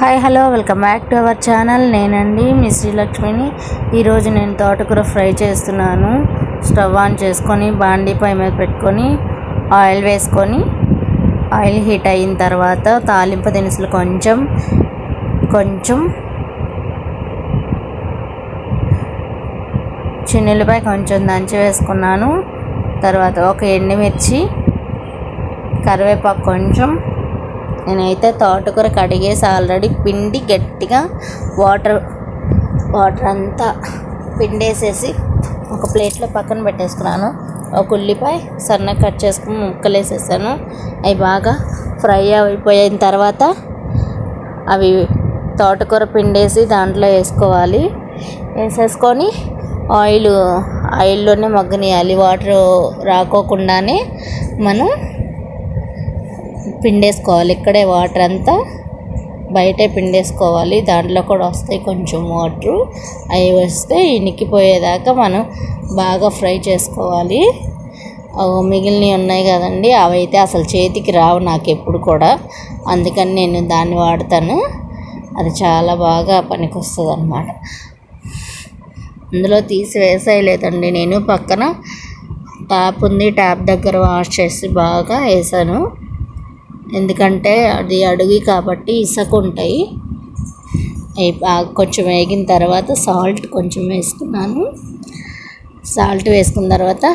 Hi hello welcome back to our channel. నేనండి మీ శ్రీలక్ష్మిని. ఈరోజు నేను తోటకూర ఫ్రై చేస్తున్నాను. స్టవ్ ఆన్ చేసుకొని బాండీ పై మీద పెట్టుకొని ఆయిల్ వేసుకొని ఆయిల్ హీట్ అయిన తర్వాత తాలింపు దినుసులు కొంచెం కొంచెం చిన్నులపై కొంచెం దంచి వేసుకున్నాను. తర్వాత ఒక ఎండుమిర్చి కరివేపాకు కొంచెం నేనైతే తోటకూర కడిగేసి ఆల్రెడీ పిండి గట్టిగా వాటర్ వాటర్ అంతా పిండేసేసి ఒక ప్లేట్లో పక్కన పెట్టేసుకున్నాను. ఒక ఉల్లిపాయ సన్న కట్ చేసుకుని ముక్కలు వేసేసాను అవి బాగా ఫ్రై అయిపోయిన తర్వాత అవి తోటకూర పిండేసి దాంట్లో వేసుకోవాలి. వేసేసుకొని ఆయిల్ ఆయిల్లోనే మగ్గనియాలి. వాటర్ రాకోకుండానే మనం పిండేసుకోవాలి. ఇక్కడే వాటర్ అంతా బయటే పిండేసుకోవాలి. దాంట్లో కూడా వస్తాయి కొంచెం వాటర్ అవి వస్తే ఇనికిపోయేదాకా మనం బాగా ఫ్రై చేసుకోవాలి. మిగిలినవి ఉన్నాయి కదండి అవి అయితే అసలు చేతికి రావు నాకు ఎప్పుడు కూడా. అందుకని నేను దాన్ని వాడతాను. అది చాలా బాగా పనికొస్తుంది అనమాట అందులో తీసి వేసేయలేదండి నేను పక్కన ట్యాప్ ఉంది ట్యాప్ దగ్గర వాష్ చేసి బాగా వేసాను. ఎందుకంటే అది అడుగు కాబట్టి ఇసుక ఉంటాయి. కొంచెం వేగిన తర్వాత సాల్ట్ కొంచెం వేసుకున్నాను సాల్ట్ వేసుకున్న తర్వాత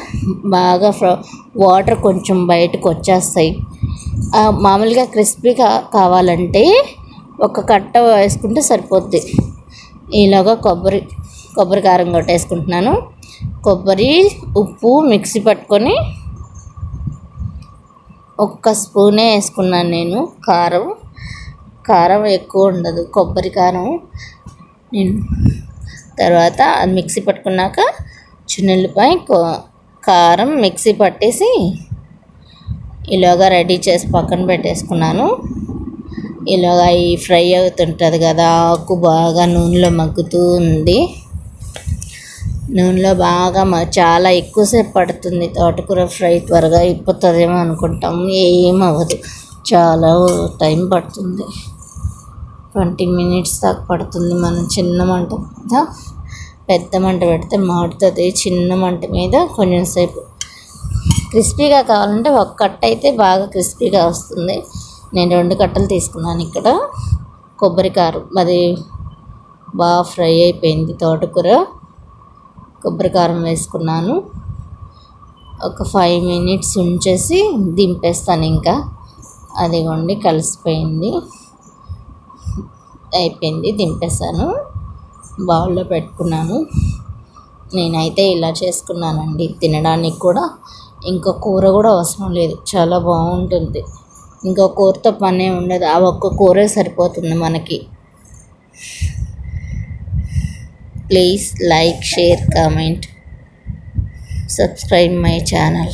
బాగా వాటర్ కొంచెం బయటకు వచ్చేస్తాయి. మామూలుగా క్రిస్పీగా కావాలంటే ఒక కట్ట వేసుకుంటే సరిపోద్ది. ఈలోగా కొబ్బరి కొబ్బరి కారం కొట్టేసుకుంటున్నాను. కొబ్బరి ఉప్పు మిక్సీ పట్టుకొని ఒక్క స్పూనే వేసుకున్నాను నేను. కారం కారం ఎక్కువ ఉండదు కొబ్బరి కారం. నేను తర్వాత అది మిక్సీ పట్టుకున్నాక చిన్నెల్లిపాయ కారం మిక్సీ పట్టేసి ఇలాగా రెడీ చేసి పక్కన పెట్టేసుకున్నాను. ఇలాగా ఈ ఫ్రై అవుతుంటుంది కదా ఆకు బాగా నూనెలో మగ్గుతూ ఉంది. నూనెలో బాగా చాలా ఎక్కువసేపు పడుతుంది. తోటకూర ఫ్రై త్వరగా అయిపోతుందేమో అనుకుంటాం. ఏమవ్వదు. చాలా టైం పడుతుంది. ట్వంటీ మినిట్స్ దాకా పడుతుంది మనం చిన్న మంట మీద. పెద్ద మంట పెడితే మాడుతుంది. చిన్న మంట మీద కొంచెం సేపు. క్రిస్పీగా కావాలంటే ఒక కట్ట అయితే బాగా క్రిస్పీగా వస్తుంది. నేను రెండు కట్టలు తీసుకున్నాను ఇక్కడ. కొబ్బరికారు. అది బాగా ఫ్రై అయిపోయింది తోటకూర. కొబ్బరి కారం వేసుకున్నాను. ఒక ఫైవ్ మినిట్స్ ఉంచేసి దింపేస్తాను ఇంకా. అదిగోండి కలిసిపోయింది. అయిపోయింది దింపేశాను. బౌల్లో పెట్టుకున్నాను. నేనైతే ఇలా చేసుకున్నానండి తినడానికి కూడా. ఇంకో కూర కూడా అవసరం లేదు చాలా బాగుంటుంది. ఇంకో కూరతో పనే ఉండదు ఆ ఒక్క కూరే సరిపోతుంది మనకి. Please like share comment subscribe my channel